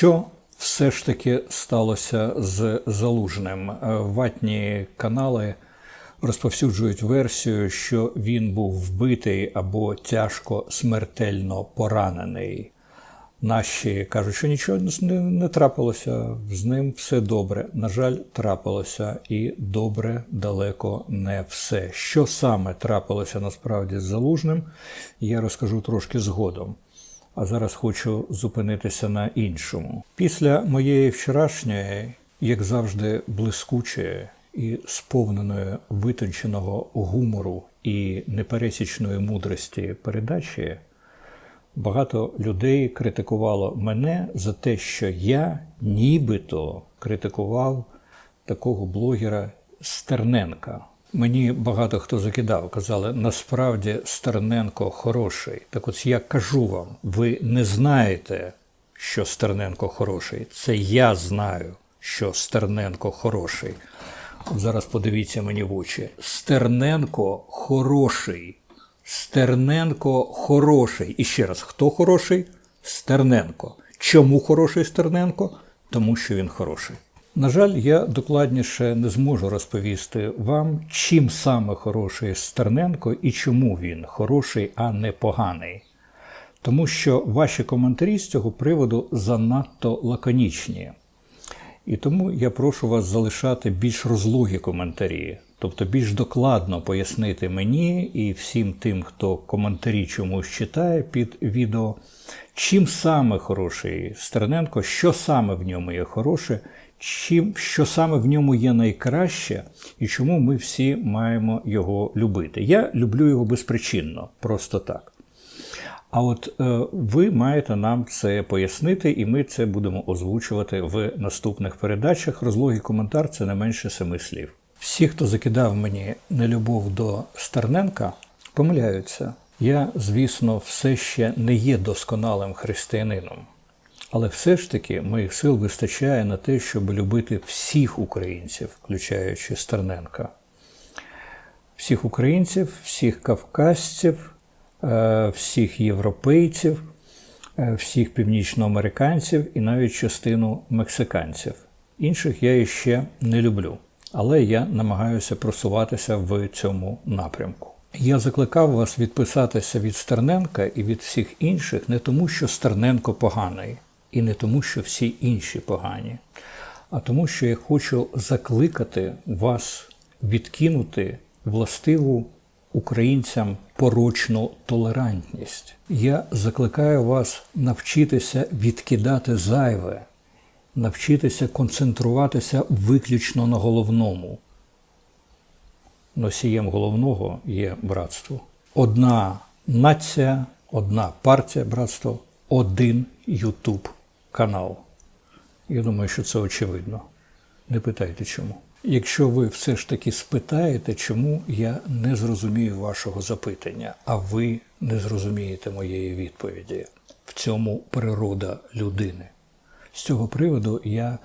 Що все ж таки сталося з залужним? Е, Ватні канали розповсюджують версію, що він був вбитий або тяжко смертельно поранений. Наші кажуть, що нічого не, не трапилося, з ним все добре. На жаль, трапилося і добре далеко не все. Що саме трапилося насправді з залужним, я розкажу трошки згодом. А зараз хочу зупинитися на іншому. Після моєї вчорашньої, як завжди, блискучої і сповненої витонченого гумору і непересічної мудрості передачі, багато людей критикувало мене за те, що я нібито критикував такого блогера Стерненка. Мені багато хто закидав, казали, насправді Стерненко хороший. Так от я кажу вам, ви не знаєте, що Стерненко хороший. Це я знаю, що Стерненко хороший. Зараз подивіться мені в очі. Стерненко хороший. Стерненко хороший. І ще раз, хто хороший? Стерненко. Чому хороший Стерненко? Тому що він хороший. На жаль, я докладніше не зможу розповісти вам, чим саме хороший Стерненко і чому він хороший, а не поганий. Тому що ваші коментарі з цього приводу занадто лаконічні. І тому я прошу вас залишати більш розлогі коментарі, тобто більш докладно пояснити мені і всім тим, хто коментарі чомусь читає під відео, чим саме хороший Стерненко, що саме в ньому є хороше, чим, що саме в ньому є найкраще, і чому ми всі маємо його любити. Я люблю його безпричинно, просто так. А от е, ви маєте нам це пояснити, і ми це будемо озвучувати в наступних передачах. Розлогий коментар це не менше семи слів. Всі, хто закидав мені нелюбов до Стерненка, помиляються. Я, звісно, все ще не є досконалим християнином. Але все ж таки моїх сил вистачає на те, щоб любити всіх українців, включаючи Стерненка. Всіх українців, всіх кавказців, е, всіх європейців, е, всіх північноамериканців і навіть частину мексиканців. Інших я іще не люблю, але я намагаюся просуватися в цьому напрямку. Я закликав вас відписатися від Стерненка і від всіх інших не тому, що Стерненко поганий, і не тому, що всі інші погані, а тому, що я хочу закликати вас відкинути властиву українцям порочну толерантність. Я закликаю вас навчитися відкидати зайве, навчитися концентруватися виключно на головному. Носієм головного є братство. Одна нація, одна партія братство, один Ютуб канал. Я думаю, що це очевидно. Не питайте чому. Якщо ви все ж таки спитаєте, чому я не зрозумію вашого запитання, а ви не зрозумієте моєї відповіді. В цьому природа людини. З цього приводу я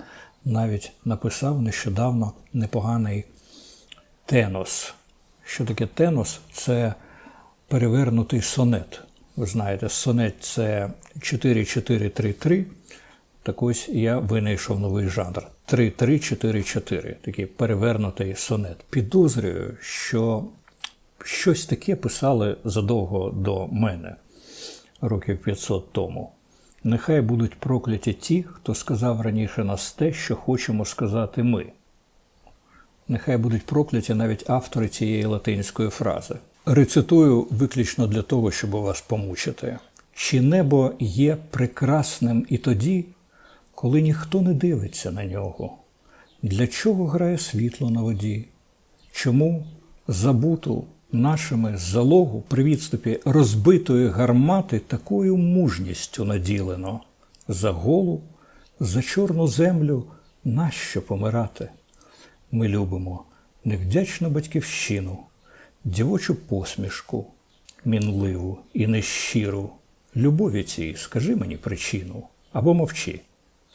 навіть написав нещодавно непоганий тенос. Що таке тенос? Це перевернутий сонет. Ви знаєте, сонет це 4-4-3-3. Так ось я винайшов новий жанр 3-3-4-4, такий перевернутий сонет. Підозрюю, що щось таке писали задовго до мене, років 500 тому. Нехай будуть прокляті ті, хто сказав раніше нас те, що хочемо сказати ми. Нехай будуть прокляті навіть автори цієї латинської фрази. Рецитую виключно для того, щоб вас помучити. Чи небо є прекрасним і тоді, коли ніхто не дивиться на нього? Для чого грає світло на воді? Чому забуту нашими залогу при відступі розбитої гармати такою мужністю наділено? За голу, за чорну землю нащо помирати? Ми любимо невдячну батьківщину, дівочу посмішку, мінливу і нещиру. Любові цій скажи мені причину або мовчи.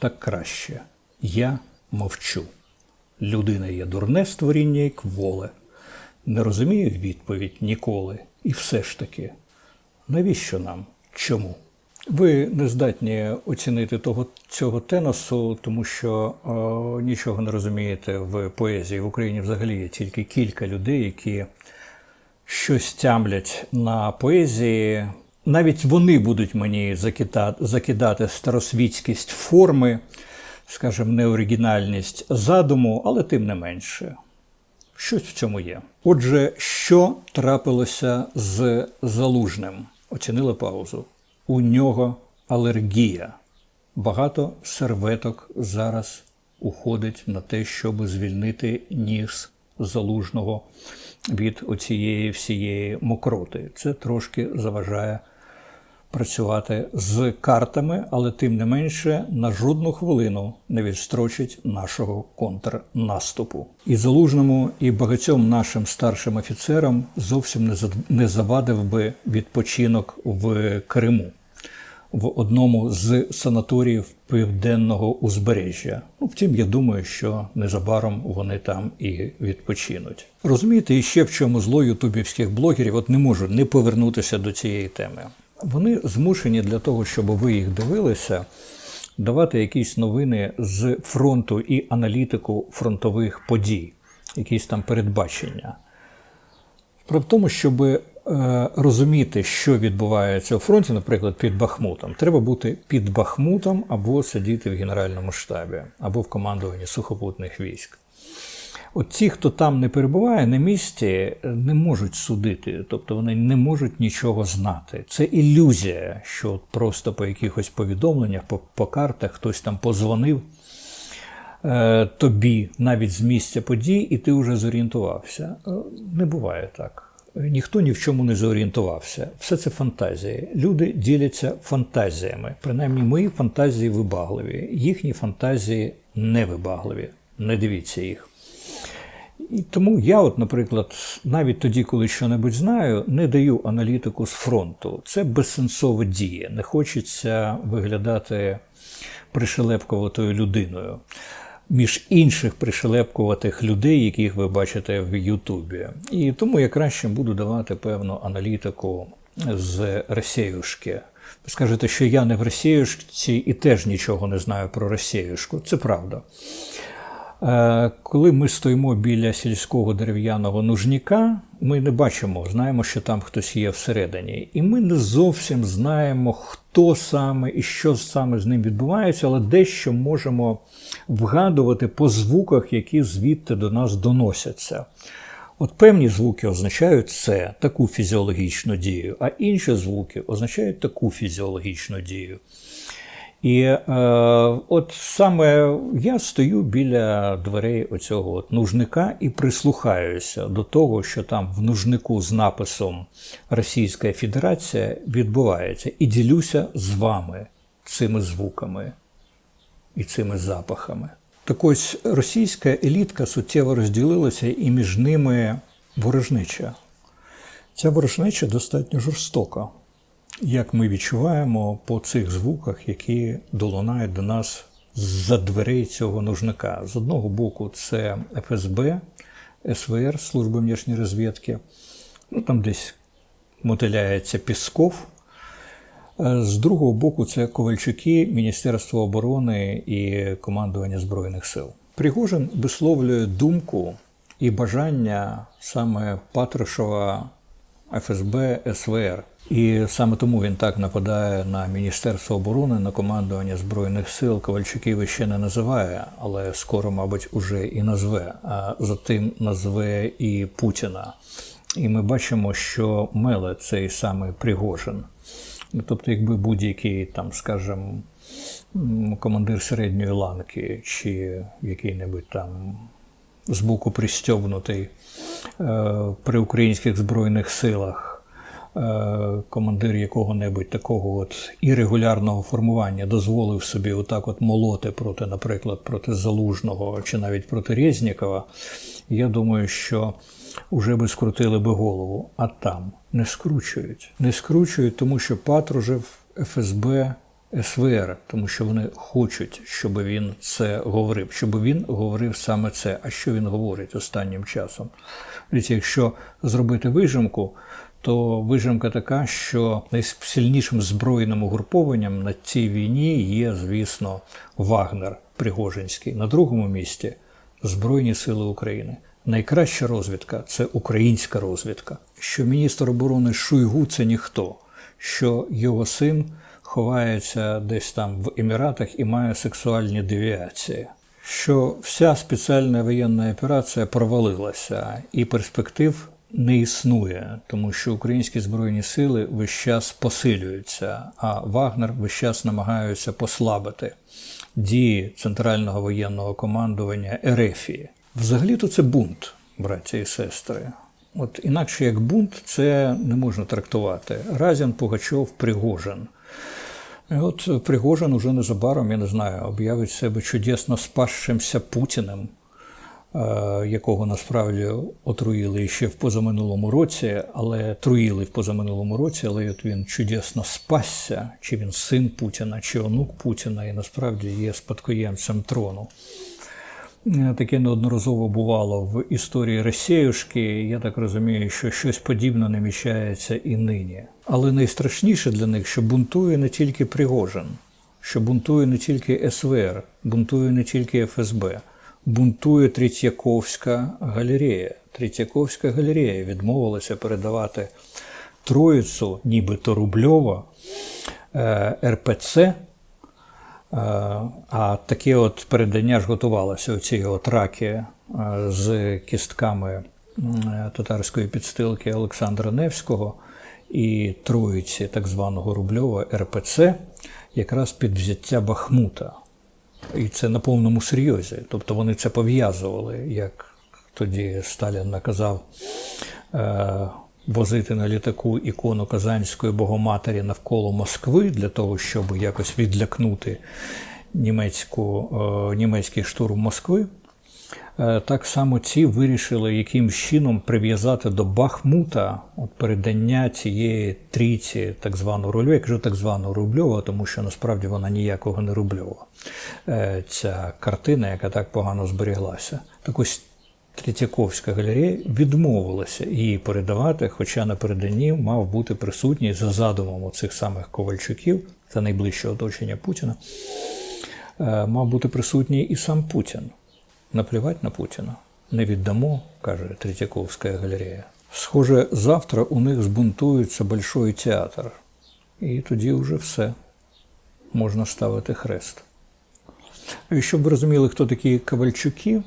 Так краще. Я мовчу. Людина є дурне створіння і кволе. Не розумію відповідь ніколи. І все ж таки, навіщо нам? Чому? Ви не здатні оцінити того цього теносу, тому що е, нічого не розумієте в поезії. В Україні взагалі є тільки кілька людей, які щось тямлять на поезії. Навіть вони будуть мені закидати, закидати старосвітськість форми, скажімо, неоригінальність задуму, але тим не менше. Щось в цьому є. Отже, що трапилося з залужним? Оцінили паузу. У нього алергія. Багато серветок зараз уходить на те, щоб звільнити ніс залужного від оцієї всієї мокроти. Це трошки заважає працювати з картами, але тим не менше на жодну хвилину не відстрочить нашого контрнаступу. І залужному, і багатьом нашим старшим офіцерам зовсім не завадив би відпочинок в Криму. В одному з санаторіїв південного узбережжя. Ну, втім, я думаю, що незабаром вони там і відпочинуть. Розумієте, і ще в чому зло ютубівських блогерів, от не можу не повернутися до цієї теми. Вони змушені для того, щоб ви їх дивилися, давати якісь новини з фронту і аналітику фронтових подій, якісь там передбачення. Справа в тому, щоб розуміти, що відбувається у фронті, наприклад, під Бахмутом, треба бути під Бахмутом або сидіти в Генеральному штабі, або в командуванні сухопутних військ. От ті, хто там не перебуває на місці, не можуть судити, тобто вони не можуть нічого знати. Це ілюзія, що просто по якихось повідомленнях, по, по картах хтось там позвонив е, тобі навіть з місця подій, і ти вже зорієнтувався. Е, Не буває так. Ніхто ні в чому не зорієнтувався. Все це фантазії. Люди діляться фантазіями. Принаймні, мої фантазії вибагливі, їхні фантазії невибагливі. Не дивіться їх. І тому я, от, наприклад, навіть тоді, коли що-небудь знаю, не даю аналітику з фронту. Це безсенсова дія. Не хочеться виглядати пришелепкуватою людиною між інших пришелепкуватих людей, яких ви бачите в Ютубі. І тому я краще буду давати певну аналітику з Росіюшки. Ви скажете, що я не в Росіюшці і теж нічого не знаю про Росіюшку. Це правда. Е, Коли ми стоїмо біля сільського дерев'яного нужніка, ми не бачимо, знаємо, що там хтось є всередині. І ми не зовсім знаємо, хто саме і що саме з ним відбувається, але дещо можемо вгадувати по звуках, які звідти до нас доносяться. От певні звуки означають це, таку фізіологічну дію, а інші звуки означають таку фізіологічну дію. І е, от саме я стою біля дверей оцього от нужника і прислухаюся до того, що там в нужнику з написом Російська Федерація відбувається, і ділюся з вами цими звуками і цими запахами. Так ось російська елітка суттєво розділилася, і між ними ворожнеча. Ця ворожнеча достатньо жорстока як ми відчуваємо по цих звуках, які долунають до нас з-за дверей цього нужника. З одного боку, це ФСБ, СВР, Служба внешньої розвідки, ну там десь мотиляється Пісков. Е, З другого боку, це Ковальчуки, Міністерство оборони і командування Збройних сил. Пригожин висловлює думку і бажання саме Патрушева ФСБ СВР. І саме тому він так нападає на Міністерство оборони, на командування Збройних сил. Ковальчуків ще не називає, але скоро, мабуть, уже і назве. А затим назве і Путіна. І ми бачимо, що меле цей самий Пригожин. Тобто, якби будь-який там, скажімо, командир середньої ланки чи який-небудь там збоку пристьобнутий е, при українських збройних силах е, командир якого-небудь такого от ірегулярного формування дозволив собі отак от молоти проти, наприклад, проти Залужного чи навіть проти Резнікова, я думаю, що вже би скрутили би голову. А там не скручують. Не скручують, тому що Патружев, ФСБ, СВР, тому що вони хочуть, щоб він це говорив, щоб він говорив саме це. А що він говорить останнім часом? Дивіться, якщо зробити вижимку, то вижимка така, що найсильнішим збройним угрупованням на цій війні є, звісно, Вагнер Пригожинський. На другому місці Збройні Сили України. Найкраща розвідка це українська розвідка. Що міністр оборони Шуйгу це ніхто, що його син ховається десь там в Еміратах і має сексуальні девіації. Що вся спеціальна воєнна операція провалилася, і перспектив не існує, тому що українські збройні сили весь час посилюються, а Вагнер весь час намагаються послабити дії центрального воєнного командування Ерефії. Взагалі-то це бунт, браття і сестри. От інакше як бунт, це не можна трактувати. Разін, Пугачов, Пригожин. І От Пригожин уже незабаром, я не знаю, об'явить себе чудесно спасшимся Путіним, е, якого насправді отруїли ще в позаминулому році, але труїли в позаминулому році, але от він чудесно спасся, чи він син Путіна, чи онук Путіна, і насправді є спадкоємцем трону. Е, Таке неодноразово бувало в історії Росіюшки. Я так розумію, що щось подібне намічається і нині. Але найстрашніше для них, що бунтує не тільки Пригожин, що бунтує не тільки СВР, бунтує не тільки ФСБ, бунтує Третьяковська галерея. Третьяковська галерея відмовилася передавати Троїцю, нібито Рубльова, е, РПЦ. Е, А таке от передання ж готувалося оці от раки е, з кістками татарської підстилки Олександра Невського і троїці так званого Рубльова РПЦ якраз під взяття Бахмута. І це на повному серйозі. Тобто вони це пов'язували, як тоді Сталін наказав е, возити на літаку ікону Казанської Богоматері навколо Москви для того, щоб якось відлякнути німецьку, е, німецький штурм Москви. Е, Так само ці вирішили яким чином прив'язати до Бахмута от передання цієї трійці так званого Рубльова. Я кажу так званого Рубльова, тому що насправді вона ніякого не Рубльова. Е, Ця картина, яка так погано зберіглася. Так ось Третьяковська галерея відмовилася її передавати, хоча на переданні мав бути присутній за задумом цих самих Ковальчуків, це найближче оточення Путіна, е, мав бути присутній і сам Путін. Наплівать на Путіна. Не віддамо, каже Третьяковська галерея. Схоже, завтра у них збунтується Большой театр. І тоді вже все. Можна ставити хрест. І щоб ви розуміли, хто такі Ковальчуки,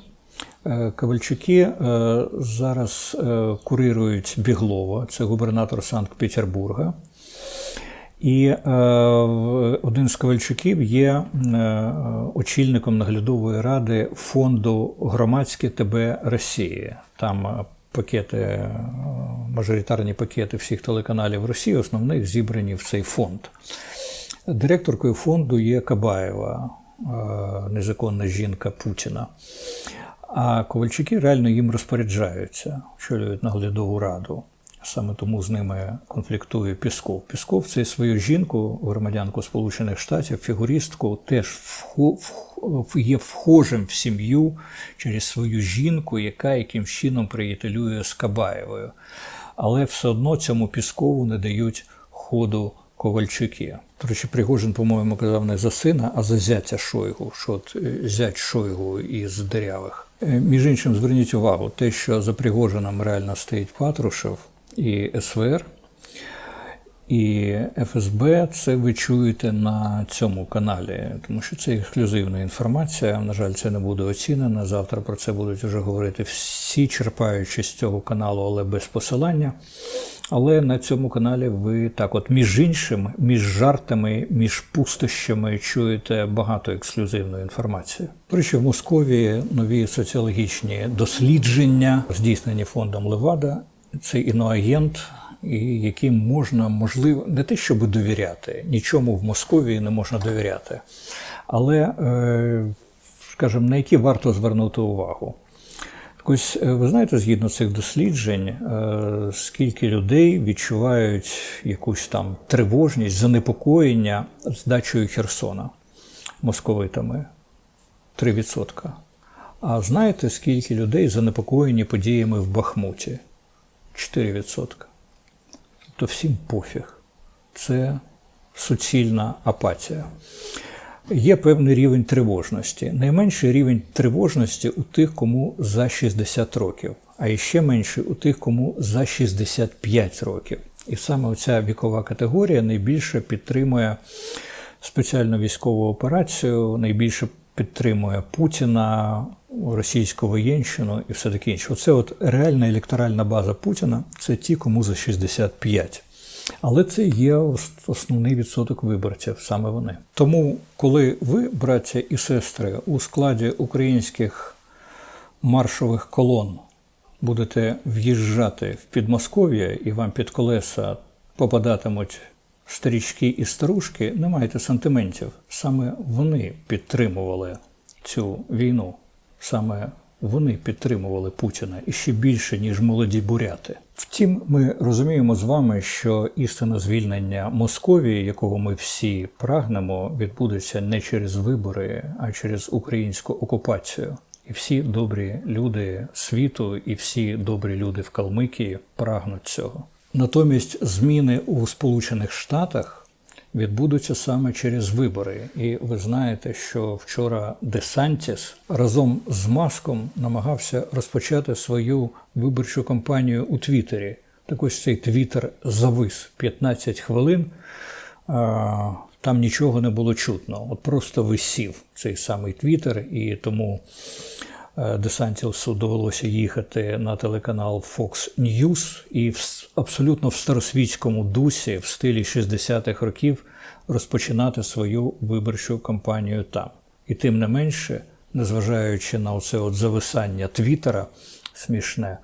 е, Ковальчуки е, зараз е, курирують Біглова, це губернатор Санкт-Петербурга. І е, один з Ковальчуків є е, очільником наглядової ради фонду Громадське ТБ Росії. Там е, пакети, е, мажоритарні пакети всіх телеканалів Росії, основних зібрані в цей фонд. Директоркою фонду є Кабаєва, незаконна жінка Путіна. А Ковальчуки реально їм розпоряджаються, очолюють наглядову раду. Саме тому з ними конфліктує Пісков. Пісков це свою жінку, громадянку Сполучених Штатів, фігуристку, теж є вхожим в сім'ю через свою жінку, яка якимсь чином приятелює з Кабаєвою. Але все одно цьому Піскову не дають ходу Ковальчуки. До речі, Пригожин, по-моєму, казав не за сина, а за зятя Шойгу, що от е, зять Шойгу із дирявих. Е, Між іншим, зверніть увагу, те, що за Пригожином реально стоїть Патрушев і СВР, і ФСБ, це ви чуєте на цьому каналі, тому що це ексклюзивна інформація. На жаль, це не буде оцінено. Завтра про це будуть вже говорити всі, черпаючи з цього каналу, але без посилання. Але на цьому каналі ви так, от між іншим, між жартами, між пустощами чуєте багато ексклюзивної інформації. Речі, в Московії нові соціологічні дослідження, здійснені фондом Левада. Це іноагент, і яким можна, можливо, не те, щоб довіряти, нічому в Московії не можна довіряти. Але, е, скажімо, на які варто звернути увагу. Ось, е, ви знаєте, згідно цих досліджень, е, скільки людей відчувають якусь там тривожність, занепокоєння здачею Херсона московитами 3%. А знаєте, скільки людей занепокоєні подіями в Бахмуті? 4%. то всім пофіг. Це суцільна апатія. Є певний рівень тривожності. Найменший рівень тривожності у тих, кому за 60 років, а іще менший у тих, кому за 65 років. І саме оця вікова категорія найбільше підтримує спеціальну військову операцію, найбільше підтримує Путіна, російську воєнщину і все таке інше. Оце от реальна електоральна база Путіна це ті, кому за 65. Але це є основний відсоток виборців, саме вони. Тому, коли ви, браття і сестри, у складі українських маршових колон будете в'їжджати в Підмосков'я і вам під колеса попадатимуть старічки і старушки, не майте сантиментів. Саме вони підтримували цю війну. Саме вони підтримували Путіна і ще більше, ніж молоді буряти. Втім, ми розуміємо з вами, що істинне звільнення Московії, якого ми всі прагнемо, відбудеться не через вибори, а через українську окупацію. І всі добрі люди світу, і всі добрі люди в Калмикії прагнуть цього. Натомість зміни у Сполучених Штатах відбудуться саме через вибори. І ви знаєте, що вчора Десантіс разом з Маском намагався розпочати свою виборчу кампанію у Твіттері. Так ось цей Твіттер завис 15 хвилин. Там нічого не було чутно. От просто висів цей самий Твіттер, і тому е, Десантісу довелося їхати на телеканал Fox News і в, абсолютно в старосвітському дусі, в стилі 60-х років, розпочинати свою виборчу кампанію там. І тим не менше, незважаючи на оце от зависання Твіттера смішне,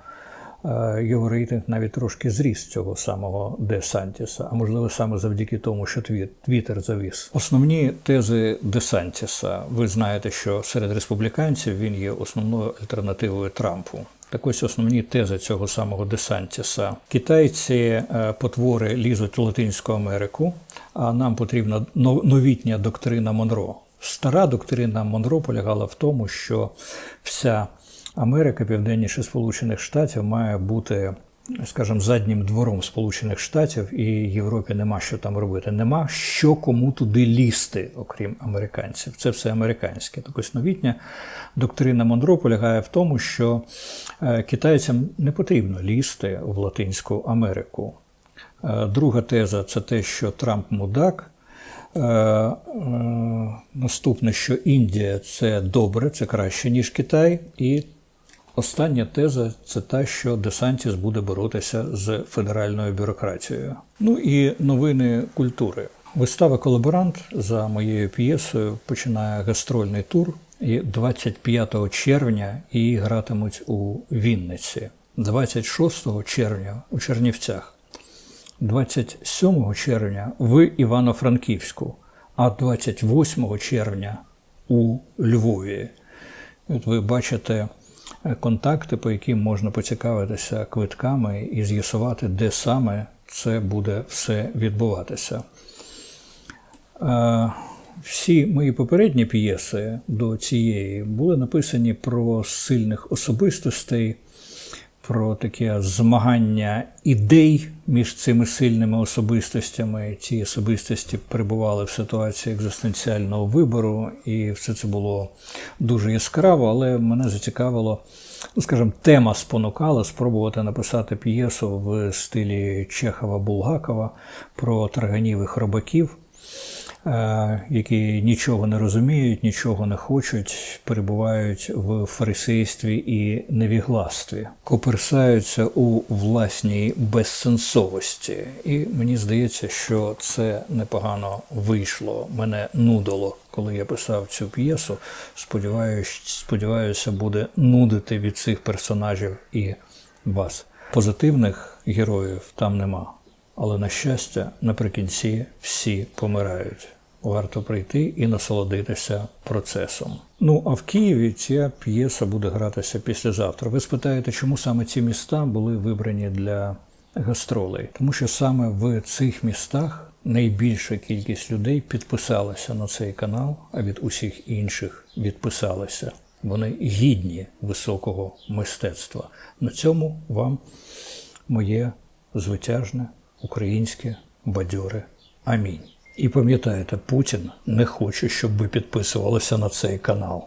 його рейтинг навіть трошки зріс цього самого Де Сантіса, а можливо саме завдяки тому, що тві- Твіттер завіс. Основні тези Де Сантіса. Ви знаєте, що серед республіканців він є основною альтернативою Трампу. Так ось основні тези цього самого Десантіса. Китайці е, потвори лізуть у Латинську Америку, а нам потрібна но- новітня доктрина Монро. Стара доктрина Монро полягала в тому, що вся Америка, південніше Сполучених Штатів, має бути, скажімо, заднім двором Сполучених Штатів, і Європі нема що там робити. Нема що кому туди лізти, окрім американців. Це все американське. Так ось новітня доктрина Монро полягає в тому, що е, китайцям не потрібно лізти в Латинську Америку. Е, Друга теза це те, що Трамп мудак. Е, Наступне, що Індія це добре, це краще, ніж Китай. І остання теза це та, що Десантіс буде боротися з федеральною бюрократією. Ну і новини культури. Вистава Колаборант за моєю п'єсою починає гастрольний тур. І 25 червня її гратимуть у Вінниці, 26 червня у Чернівцях. 27 червня в Івано-Франківську, а 28 червня у Львові. От ви бачите контакти, по яким можна поцікавитися квитками і з'ясувати, де саме це буде все відбуватися. Е, Всі мої попередні п'єси до цієї були написані про сильних особистостей, про таке змагання ідей між цими сильними особистостями. Ці особистості перебували в ситуації екзистенціального вибору, і все це було дуже яскраво, але мене зацікавило, ну скажімо, тема спонукала спробувати написати п'єсу в стилі Чехова-Булгакова про тарганів і хробаків які нічого не розуміють, нічого не хочуть, перебувають в фарисействі і невігластві, коперсаються у власній безсенсовості. І мені здається, що це непогано вийшло. Мене нудило, коли я писав цю п'єсу. Сподіваюсь, сподіваюся, буде нудити від цих персонажів і вас. Позитивних героїв там нема. Але, на щастя, наприкінці всі помирають. Варто прийти і насолодитися процесом. Ну а в Києві ця п'єса буде гратися післязавтра. Ви спитаєте, чому саме ці міста були вибрані для гастролей? Тому що саме в цих містах найбільша кількість людей підписалася на цей канал, а від усіх інших відписалися. Вони гідні високого мистецтва. На цьому вам моє звитяжне українське, бадьоре. Амінь. І пам'ятаєте, Путін не хоче, щоб ви підписувалися на цей канал.